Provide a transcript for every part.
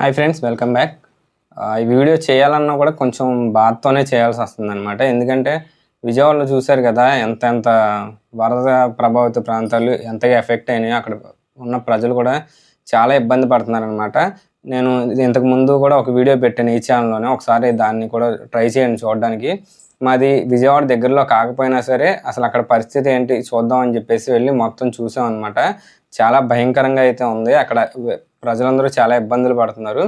Hi friends welcome back. ఈ video చేయాలన్నా కూడా కొంచెం బాధతోనే చేయాల్సి వస్తుంది అనమాట ఎందుకంటే విజయవాడలో చూశారు కదా ఎంత ఎంత వరద ప్రభావిత ప్రాంతాలు ఎంతగా ఎఫెక్ట్ అయినాయో అక్కడ ఉన్న ప్రజలు కూడా చాలా ఇబ్బంది పడుతున్నారనమాట నేను ఇంతకు ముందు కూడా ఒక వీడియో పెట్టాను ఈ ఛానల్లోనే. ఒకసారి దాన్ని కూడా ట్రై చేయండి చూడడానికి. మాది విజయవాడ దగ్గరలో కాకపోయినా సరే అసలు అక్కడ పరిస్థితి ఏంటి చూద్దాం అని చెప్పేసి వెళ్ళి మొత్తం చూసాం అనమాట చాలా భయంకరంగా అయితే ఉంది. అక్కడ ప్రజలందరూ చాలా ఇబ్బందులు పడుతున్నారు.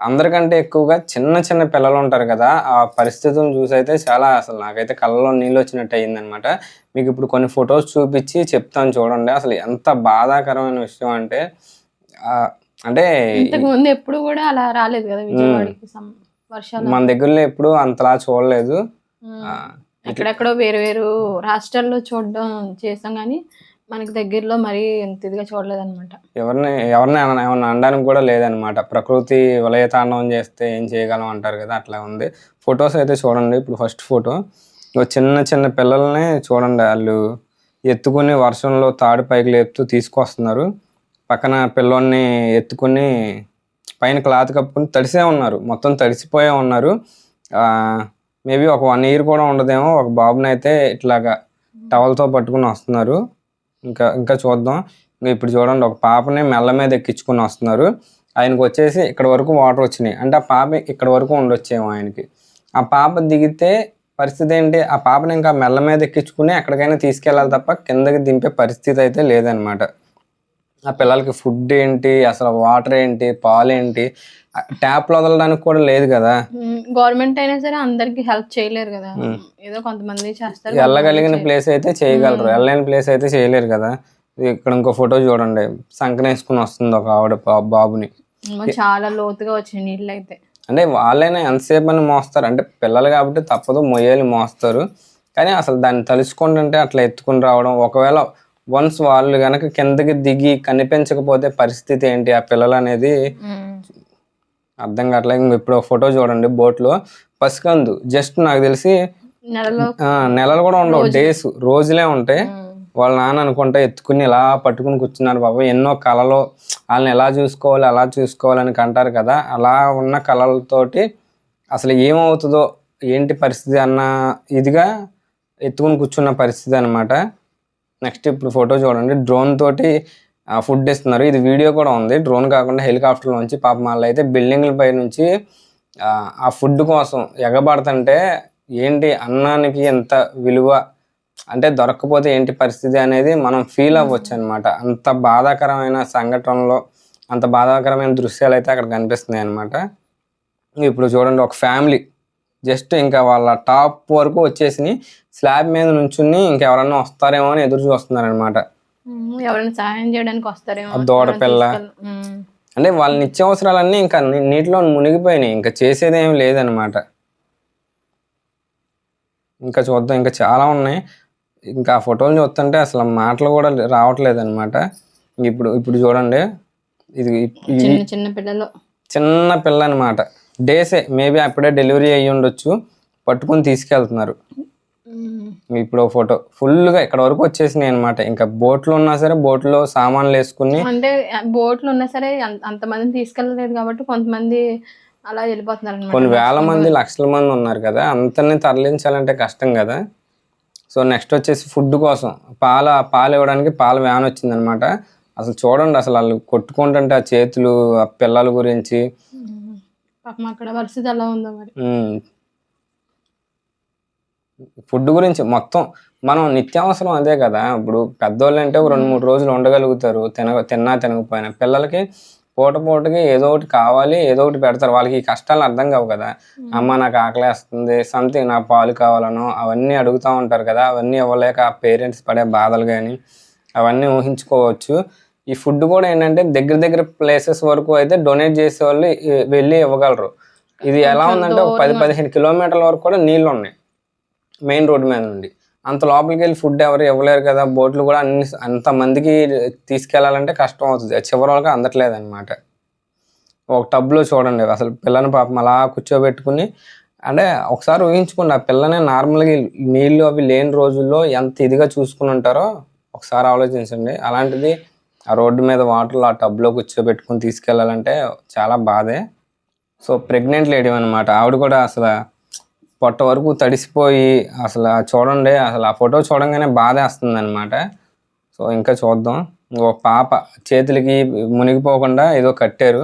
అందరికంటే ఎక్కువగా చిన్న చిన్న పిల్లలు ఉంటారు కదా ఆ పరిస్థితులను చూసి అయితే చాలా అసలు నాకైతే కళ్ళలో నీళ్ళు వచ్చినట్టు అయిందనమాట మీకు ఇప్పుడు కొన్ని ఫొటోస్ చూపించి చెప్తాను చూడండి. అసలు ఎంత బాధాకరమైన విషయం అంటే అంటే ఇంతకు ముందు ఎప్పుడు కూడా అలా రాలేదు కదా విజయవాడకి మన దగ్గరలో ఎప్పుడు అంతలా చూడలేదు. ఎక్కడెక్కడో వేరు వేరు రాష్ట్రాల్లో చూడడం చేసాం కానీ మనకు దగ్గరలో మరీ ఎంత ఇదిగా చూడలేదన్నమాట. ఎవరిని ఎవరిని అన- ఏమన్నా అనడానికి కూడా లేదనమాట ప్రకృతి వలయ తాండవం చేస్తే ఏం చేయగలం అంటారు కదా అట్లా ఉంది. ఫొటోస్ అయితే చూడండి. ఇప్పుడు ఫస్ట్ ఫోటో చిన్న చిన్న పిల్లల్ని చూడండి వాళ్ళు. ఎత్తుకుని వర్షంలో తాడు పైకి లేపుతూ తీసుకొస్తున్నారు. పక్కన పిల్లోని ఎత్తుకుని పైన క్లాత్ కప్పుకుని తడిసే ఉన్నారు. మొత్తం తడిసిపోయే ఉన్నారు. మేబీ ఒక వన్ ఇయర్ కూడా ఉండదేమో. ఒక బాబుని అయితే ఇట్లాగా టవల్తో పట్టుకుని వస్తున్నారు. ఇంకా ఇంకా చూద్దాం. ఇంకా ఇప్పుడు చూడండి ఒక పాపని మెల్ల మీద ఎక్కించుకుని వస్తున్నారు. ఆయనకు వచ్చేసి ఇక్కడ వరకు వాటర్ వచ్చినాయి. అంటే ఆ పాప ఇక్కడ వరకు ఉండొచ్చేమో ఆయనకి. ఆ పాప దిగితే పరిస్థితి ఏంటి? ఆ పాపని ఇంకా మెల్ల మీద ఎక్కించుకుని ఎక్కడికైనా తీసుకెళ్ళాలి తప్ప కిందకి దింపే పరిస్థితి అయితే లేదనమాట ఆ పిల్లలకి ఫుడ్ ఏంటి అసలు వాటర్ ఏంటి పాలు ఏంటి ట్యాప్లో వదలడానికి కూడా లేదు కదా. గవర్నమెంట్ అయినా సరే అందరికి హెల్ప్ చేయలేరు కదా. ఏదో కొంతమంది చేస్తారు వెళ్ళగలిగిన ప్లేస్ అయితే చేయగలరు. వెళ్ళలేని ప్లేస్ అయితే చేయలేరు కదా. ఇక్కడ ఇంకో ఫోటో చూడండి. సంకనేసుకుని వస్తుంది ఒక ఆవిడ బాబుని. చాలా లోతుగా వచ్చినాయి నీళ్ళు అయితే అంటే వాళ్ళైనా ఎంతసేపు అని మోస్తారు. అంటే పిల్లలు కాబట్టి తప్పదు మొయ్యాలి మోస్తారు. కానీ అసలు దాన్ని తలుచుకుంటుంటే అట్లా ఎత్తుకుని రావడం ఒకవేళ వన్స్ వాళ్ళు కనుక కిందకి దిగి కనిపించకపోతే పరిస్థితి ఏంటి? ఆ పిల్లలు అనేది. అర్థం కావట్లేదు. ఇప్పుడు ఒక ఫోటో చూడండి బోట్లో. పసికందు. జస్ట్ నాకు తెలిసి నెలలో ఆ, నెలలు కూడా ఉండవు. డేస్ రోజులే ఉంటాయి. వాళ్ళ నాన్న అనుకుంటా ఎత్తుకుని ఇలా పట్టుకుని కూర్చున్నారు బాబా. ఎన్నో కళలో వాళ్ళని ఎలా చూసుకోవాలి అలా చూసుకోవాలని కంటారు కదా. అలా ఉన్న కళలతోటి అసలు ఏమవుతుందో ఏంటి పరిస్థితి అన్న ఇదిగా ఎత్తుకుని కూర్చున్న పరిస్థితి అనమాట నెక్స్ట్ ఇప్పుడు ఫోటో చూడండి. డ్రోన్ తోటి ఫుడ్ ఇస్తున్నారు. ఇది వీడియో కూడా ఉంది. డ్రోన్ కాకుండా హెలికాప్టర్ నుంచి పాపం వాళ్ళు అయితే బిల్డింగ్ల పై నుంచి ఆ, ఆ ఫుడ్ కోసం ఎగబడుతుంటే ఏంటి అన్నానికి ఎంత విలువ? అంటే దొరకకపోతే ఏంటి పరిస్థితి అనేది మనం ఫీల్ అవ్వచ్చు అనమాట అంత బాధాకరమైన సంఘటనలో అంత బాధాకరమైన దృశ్యాలు అయితే అక్కడ కనిపిస్తున్నాయి అనమాట ఇప్పుడు చూడండి ఒక ఫ్యామిలీ జస్ట్ ఇంకా వాళ్ళ టాప్ వరకు వచ్చేసి స్లాబ్ మీద నుంచుని ఇంకెవరన్నా వస్తారేమో అని ఎదురు చూస్తున్నారు అనమాట. ఎవరైనా సహాయం చేయడానికి వస్తారేమో. అంటే వాళ్ళ నిత్యావసరాలన్నీ ఇంకా నీటిలో మునిగిపోయినాయి. ఇంకా చేసేది లేదనమాట ఇంకా చూద్దాం. ఇంకా చాలా ఉన్నాయి. ఇంకా ఆ ఫోటోలు చూస్తుంటే అసలు మాటలు కూడా రావట్లేదు అనమాట ఇప్పుడు ఇప్పుడు చూడండి. ఇది చిన్న పిల్లలు. చిన్న పిల్ల అనమాట డేసే మేబీ అప్పుడే డెలివరీ అయ్యి ఉండొచ్చు. పట్టుకుని తీసుకెళ్తున్నారు. ఇప్పుడు ఫోటో. ఫుల్గా ఇక్కడ వరకు వచ్చేసినాయి అనమాట ఇంకా బోట్లో ఉన్నా సరే బోట్లో సామాన్లు వేసుకుని అంటే బోట్లు ఉన్నా సరే అంత- అంతమందిని తీసుకెళ్ళలేదు కాబట్టి కొంతమంది అలా వెళ్ళిపోతున్నారు కొన్ని వేల మంది లక్షల మంది ఉన్నారు కదా. అంతని తరలించాలంటే కష్టం కదా. సో నెక్స్ట్ వచ్చేసి ఫుడ్ కోసం. పాల పాలు ఇవ్వడానికి పాల వ్యాన్ వచ్చిందనమాట అసలు చూడండి అసలు వాళ్ళు కొట్టుకుంటుంటే ఆ చేతులు ఆ పిల్లల గురించి పాపం అక్కడ పరిస్థితి ఎలా ఉందో మరి. ఫుడ్ గురించి మొత్తం మనం నిత్యావసరం అదే కదా. ఇప్పుడు పెద్దోళ్ళు అంటే ఒక రెండు మూడు రోజులు ఉండగలుగుతారు. తిన తిన్నా తినకపోయినా పిల్లలకి పూట పూటకి ఏదో ఒకటి కావాలి ఏదో ఒకటి పెడతారు. వాళ్ళకి ఈ కష్టాలు అర్థం కావు కదా. అమ్మ నాకు ఆకలేస్తుంది సంథింగ్ నాకు పాలు కావాలనో అవన్నీ అడుగుతూ ఉంటారు కదా. అవన్నీ ఇవ్వలేక ఆ పేరెంట్స్ పడే బాధలు కానీ అవన్నీ ఊహించుకోవచ్చు. ఈ ఫుడ్ కూడా ఏంటంటే దగ్గర దగ్గర ప్లేసెస్ వరకు అయితే డొనేట్ చేసే వాళ్ళు వెళ్ళి ఇవ్వగలరు. ఇది ఎలా ఉందంటే ఒక పది పదిహేను కిలోమీటర్ల వరకు కూడా నీళ్ళు ఉన్నాయి. మెయిన్ రోడ్ మీద నుండి. అంత లోపలికి వెళ్ళి ఫుడ్ ఎవరు ఇవ్వలేరు కదా బోట్లు కూడా అన్ని అంత మందికి తీసుకెళ్ళాలంటే కష్టం అవుతుంది. చివరి వరకు అందట్లేదు అనమాట ఒక టబ్లో చూడండి అసలు పిల్లని పాపం అలా కూర్చోబెట్టుకుని అంటే ఒకసారి ఊహించుకోండి ఆ పిల్లని నార్మల్గా నీళ్ళు అవి లేని రోజుల్లో ఎంత ఇదిగా చూసుకుని ఉంటారో ఒకసారి ఆలోచించండి. అలాంటిది ఆ రోడ్డు మీద వాటర్లో ఆ టబ్లో కూర్చోబెట్టుకుని తీసుకెళ్ళాలంటే చాలా బాధే. సో ప్రెగ్నెంట్ లేడీ అనమాట ఆవిడ కూడా అసలు పొట్ట వరకు తడిసిపోయి అసలు చూడండి అసలు ఆ ఫోటో చూడంగానే బాధేస్తుంది అనమాట సో ఇంకా చూద్దాం. ఓ పాప చేతులకి మునిగిపోకుండా ఏదో కట్టారు.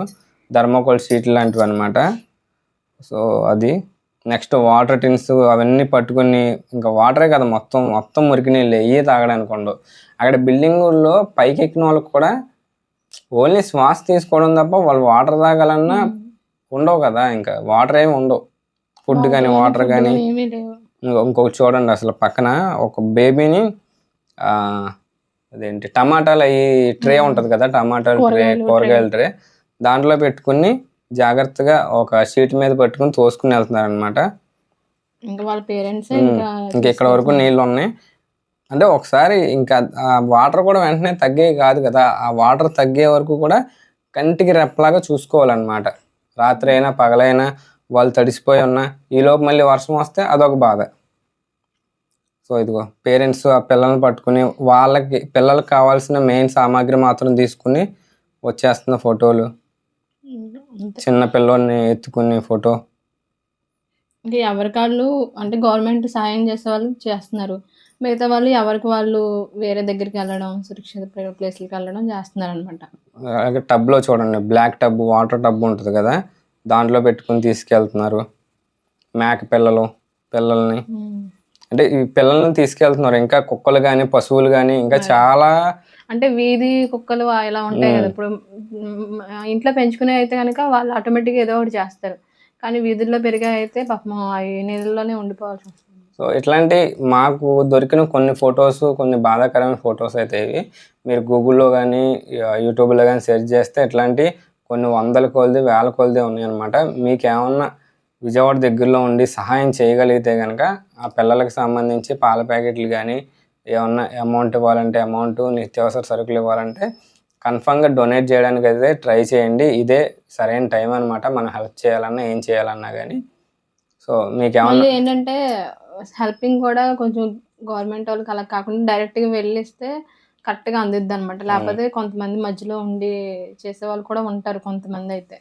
ధర్మకోల్ షీట్ లాంటివి అనమాట సో అది. నెక్స్ట్ వాటర్ టిన్స్ అవన్నీ పట్టుకొని ఇంకా వాటరే కదా మొత్తం మొత్తం మురికి నీళ్ళు ఏ తాగడానికి ఉండవు. అక్కడ బిల్డింగుల్లో పైకి ఎక్కిన వాళ్ళకి కూడా ఓన్లీ శ్వాస తీసుకోవడం తప్ప వాళ్ళు వాటర్ తాగాలన్నా ఉండవు కదా ఇంకా వాటర్ ఏమి ఉండవు. ఫుడ్ కానీ వాటర్ కానీ. ఏమీ లేవు. ఇంకో ఇంకొకటి చూడండి అసలు పక్కన ఒక బేబీని అదేంటి టమాటాలు అవి ట్రే ఉంటుంది కదా టమాటాలు ట్రే. కూరగాయల ట్రే. దాంట్లో పెట్టుకుని జాగ్రత్తగా ఒక షీట్ మీద పెట్టుకుని తోసుకుని వెళ్తున్నారు అనమాట ఇంకా వాళ్ళ పేరెంట్స్ ఇంకా ఇంకా ఇక్కడ వరకు నీళ్ళు ఉన్నాయి. అంటే ఒకసారి ఇంకా ఆ వాటర్ కూడా వెంటనే తగ్గేవి కాదు కదా ఆ వాటర్ తగ్గే వరకు కూడా కంటికి రెప్పలాగా చూసుకోవాలన్నమాట. రాత్రి అయినా పగలైనా వాళ్ళు తడిసిపోయి ఉన్నా ఈలోపు మళ్ళీ వర్షం వస్తే అదొక బాధ. సో ఇదిగో పేరెంట్స్ ఆ పిల్లల్ని పట్టుకుని వాళ్ళకి పిల్లలకు కావాల్సిన మెయిన్ సామాగ్రి మాత్రం తీసుకుని వచ్చేస్తున్న ఫోటోలు. చిన్న పిల్లోని ఎత్తుకుని ఫోటో. ఇంకా ఎవరి కాళ్ళు అంటే గవర్నమెంట్ సాయం చేసే వాళ్ళు చేస్తున్నారు. మిగతా వాళ్ళు ఎవరికి వాళ్ళు వేరే దగ్గరికి వెళ్ళడం సురక్షిత ప్లేస్లకి వెళ్ళడం చేస్తున్నారు అనమాట అలాగే టబ్లో చూడండి బ్లాక్ టబ్ వాటర్ టబ్ ఉంటుంది కదా దాంట్లో పెట్టుకుని తీసుకెళ్తున్నారు. మేక పిల్లలు పిల్లల్ని. అంటే ఈ పిల్లల్ని తీసుకెళ్తున్నారు. ఇంకా కుక్కలు కానీ పశువులు కానీ ఇంకా చాలా అంటే వీధి కుక్కలు ఇలా ఉంటాయి కదా. ఇప్పుడు ఇంట్లో పెంచుకునే అయితే కనుక వాళ్ళు ఆటోమేటిక్గా ఏదో ఒకటి చేస్తారు. కానీ వీధుల్లో పెరిగే అయితే పాపం అవి నీళ్ళలోనే ఉండిపోవాల్సి వస్తుంది. సో ఇట్లాంటి మాకు దొరికిన కొన్ని ఫొటోస్ కొన్ని బాధాకరమైన ఫొటోస్ అయితే ఇవి. మీరు గూగుల్లో కానీ యూట్యూబ్లో కానీ సెర్చ్ చేస్తే ఇట్లాంటి కొన్ని వందల కొలది వేల కొలది ఉన్నాయి అనమాట మీకు ఏమన్నా విజయవాడ దగ్గరలో ఉండి సహాయం చేయగలిగితే కనుక ఆ పిల్లలకు సంబంధించి పాల ప్యాకెట్లు కానీ ఏమన్నా అమౌంట్ ఇవ్వాలంటే అమౌంట్ నిత్యావసర సరుకులు ఇవ్వాలంటే కన్ఫామ్గా డొనేట్ చేయడానికి అయితే ట్రై చేయండి. ఇదే సరైన టైం అనమాట మనం హెల్ప్ చేయాలన్నా ఏం చేయాలన్నా కానీ సో మీకు ఏమన్నా ఏంటంటే హెల్పింగ్ కూడా కొంచెం గవర్నమెంట్ వాళ్ళకి అలా కాకుండా డైరెక్ట్గా వెళ్ళిస్తే కరెక్ట్గా అందిద్ది అనమాట లేకపోతే కొంతమంది మధ్యలో ఉండి చేసే వాళ్ళు కూడా ఉంటారు కొంతమంది అయితే.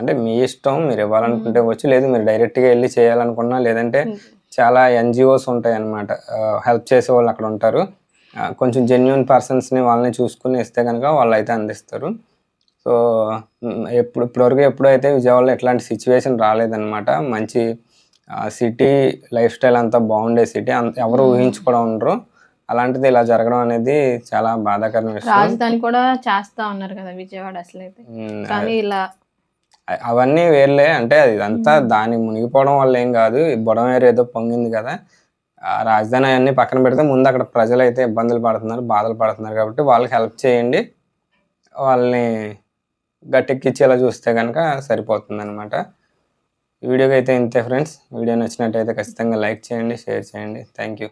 అంటే మీ ఇష్టం మీరు ఇవ్వాలనుకుంటే వచ్చి లేదు మీరు డైరెక్ట్గా వెళ్ళి చేయాలనుకున్నా లేదంటే చాలా ఎన్జిఓస్ ఉంటాయి అన్నమాట హెల్ప్ చేసే వాళ్ళు అక్కడ ఉంటారు. కొంచెం జెన్యున్ పర్సన్స్ని వాళ్ళని చూసుకుని ఇస్తే కనుక వాళ్ళు అయితే అందిస్తారు. సో ఎప్పుడు ఇప్పటివరకు ఎప్పుడైతే విజయవాడలో ఎట్లాంటి సిచ్యువేషన్ రాలేదన్నమాట. మంచి సిటీ లైఫ్ స్టైల్ అంతా బాగుండే సిటీ ఎవరు ఊహించుకోవడం ఉండరు. అలాంటిది ఇలా జరగడం అనేది చాలా బాధాకరమైన విషయం. రాజధాని కూడా చేస్తా ఉన్నారు కదా విజయవాడ అసలు అయితే కానీ ఇలా అవన్నీ వేర్లే. అంటే అది ఇదంతా దాని మునిగిపోవడం వల్ల ఏం కాదు. ఈ బుడమేరు ఏదో పొంగింది కదా ఆ రాజధాని అవన్నీ పక్కన పెడితే ముందు అక్కడ ప్రజలు అయితే ఇబ్బందులు పడుతున్నారు బాధలు పడుతున్నారు కాబట్టి వాళ్ళకి హెల్ప్ చేయండి. వాళ్ళని గట్టెక్కిచ్చేలా చూస్తే కనుక సరిపోతుంది అనమాట వీడియోకి అయితే ఇంతే ఫ్రెండ్స్. వీడియో నచ్చినట్టయితే ఖచ్చితంగా లైక్ చేయండి షేర్ చేయండి. Thank you.